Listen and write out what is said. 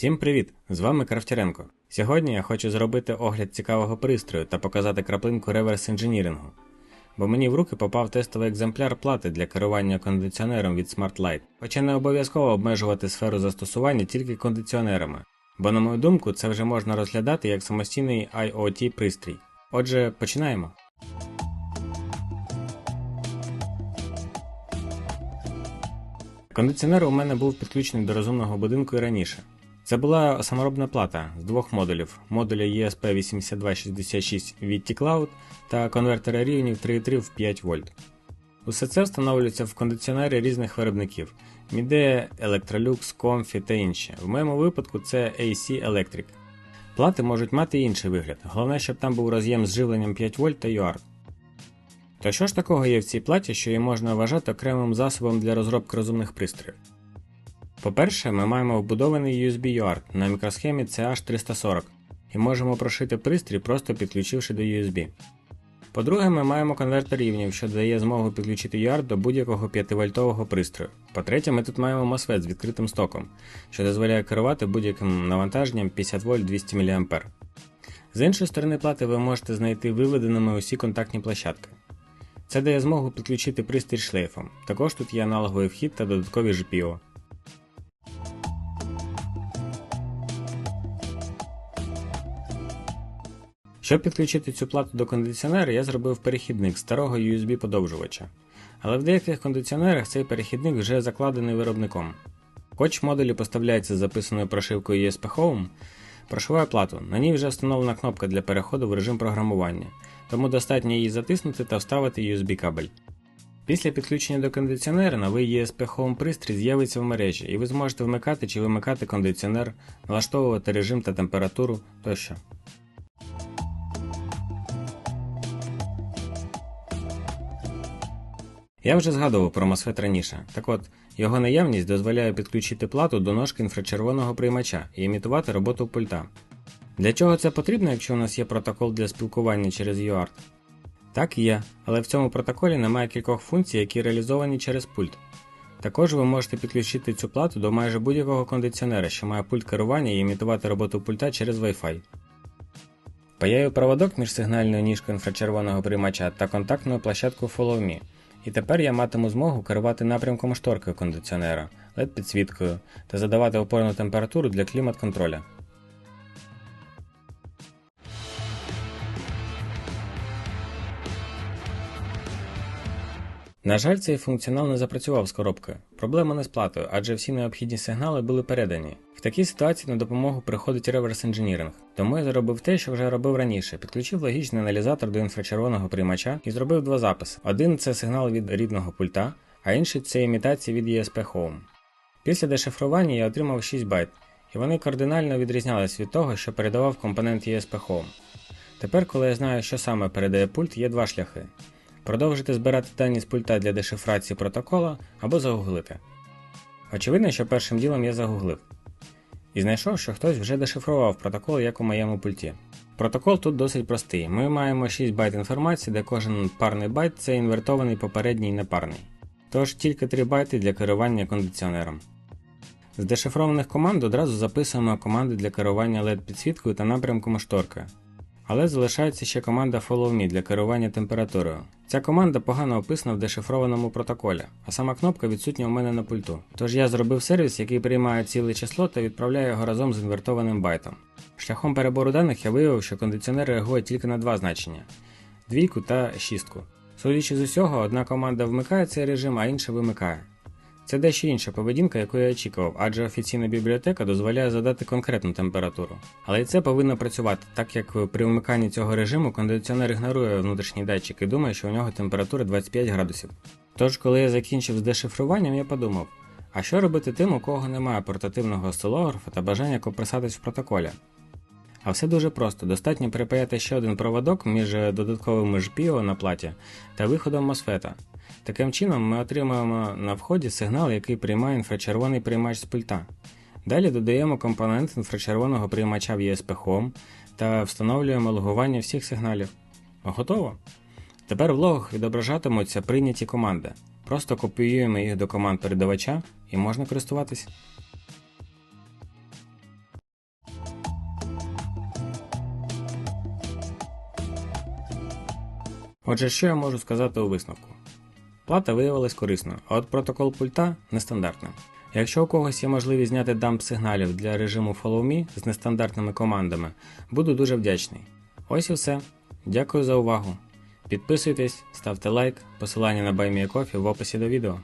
Всім привіт! З вами Крафтяренко. Сьогодні я хочу зробити огляд цікавого пристрою та показати краплинку реверс інженірингу. Бо мені в руки попав тестовий екземпляр плати для керування кондиціонером від Smart Light. Хоча не обов'язково обмежувати сферу застосування тільки кондиціонерами, бо, на мою думку, це вже можна розглядати як самостійний IoT пристрій. Отже, починаємо. Кондиціонер у мене був підключений до розумного будинку і раніше. Це була саморобна плата з двох модулів: модуля ESP8266 від T-Cloud та конвертера рівнів 3.3 в 5 вольт. Усе це встановлюється в кондиціонері різних виробників Midea, Electrolux, Comfy та інші. В моєму випадку це AC Electric. Плати можуть мати інший вигляд, головне, щоб там був роз'єм з живленням 5 вольт та UART. То що ж такого є в цій платі, що її можна вважати окремим засобом для розробки розумних пристроїв? По-перше, ми маємо вбудований USB UART на мікросхемі CH340 і можемо прошити пристрій, просто підключивши до USB. По-друге, ми маємо конвертер рівнів, що дає змогу підключити UART до будь-якого 5-вольтового пристрою. По-третє, ми тут маємо MOSFET з відкритим стоком, що дозволяє керувати будь-яким навантаженням 50 вольт 200 мА. З іншої сторони плати ви можете знайти виведеними усі контактні площадки. Це дає змогу підключити пристрій шлейфом. Також тут є аналоговий вхід та додаткові GPIO. Щоб підключити цю плату до кондиціонера, я зробив перехідник старого USB-подовжувача. Але в деяких кондиціонерах цей перехідник вже закладений виробником. Хоч в модулі поставляється з записаною прошивкою ESP Home, прошиваю плату. На ній вже встановлена кнопка для переходу в режим програмування, тому достатньо її затиснути та вставити USB кабель. Після підключення до кондиціонера новий ESP Home пристрій з'явиться в мережі, і ви зможете вмикати чи вимикати кондиціонер, налаштовувати режим та температуру тощо. Я вже згадував про MOSFET раніше. Так от, його наявність дозволяє підключити плату до ножки інфрачервоного приймача і імітувати роботу пульта. Для чого це потрібно, якщо у нас є протокол для спілкування через UART? Так є, але в цьому протоколі немає кількох функцій, які реалізовані через пульт. Також ви можете підключити цю плату до майже будь-якого кондиціонера, що має пульт керування і імітувати роботу пульта через Wi-Fi. Паяю проводок між сигнальною ніжкою інфрачервоного приймача та контактною площадкою Follow Me. І тепер я матиму змогу керувати напрямком шторки кондиціонера, led підсвіткою та задавати опорну температуру для клімат-контроля. На жаль, цей функціонал не запрацював з коробкою. Проблема не з платою, адже всі необхідні сигнали були передані. В такій ситуації на допомогу приходить реверс інженіринг. Тому я зробив те, що вже робив раніше: підключив логічний аналізатор до інфрачервоного приймача і зробив два записи. Один це сигнал від рідного пульта, а інший це імітація від ESP Home. Після дешифрування я отримав 6 байт, і вони кардинально відрізнялись від того, що передавав компонент ESP Home. Тепер, коли я знаю, що саме передає пульт, є два шляхи. Продовжити збирати дані з пульта для дешифрації протокола або загуглити. Очевидно, що першим ділом я загуглив. І знайшов, що хтось вже дешифрував протокол, як у моєму пульті. Протокол тут досить простий. Ми маємо 6 байт інформації, де кожен парний байт це інвертований попередній непарний. Тож тільки 3 байти для керування кондиціонером. З дешифрованих команд одразу записуємо команди для керування LED підсвіткою та напрямком шторки. Але залишається ще команда Follow Me для керування температурою. Ця команда погано описана в дешифрованому протоколі, а сама кнопка відсутня у мене на пульту. Тож я зробив сервіс, який приймає ціле число та відправляє його разом з інвертованим байтом. Шляхом перебору даних я виявив, що кондиціонер реагує тільки на два значення двійку та шістку. Судячи з усього, одна команда вмикає цей режим, а інша вимикає. Це дещо інша поведінка, яку я очікував, адже офіційна бібліотека дозволяє задати конкретну температуру. Але і це повинно працювати, так як при вмиканні цього режиму кондиціонер ігнорує внутрішній датчик і думає, що у нього температура 25 градусів. Тож, коли я закінчив з дешифруванням, я подумав: а що робити тим, у кого немає портативного осцилографа та бажання копресатись в протоколі? А все дуже просто, достатньо припаяти ще один проводок між додатковими жпіо на платі та виходом MOSFET. Таким чином, ми отримуємо на вході сигнал, який приймає інфрачервоний приймач з пульта. Далі додаємо компонент інфрачервоного приймача в USP Home та встановлюємо логування всіх сигналів. Готово! Тепер в логах відображатимуться прийняті команди. Просто копіюємо їх до команд передавача і можна користуватись. Отже, що я можу сказати у висновку? Плата виявилась корисною, а от протокол пульта нестандартним. Якщо у когось є можливість зняти дамп сигналів для режиму Follow Me з нестандартними командами, буду дуже вдячний. Ось і все. Дякую за увагу. Підписуйтесь, ставте лайк, посилання на BuyMeACoffee в описі до відео.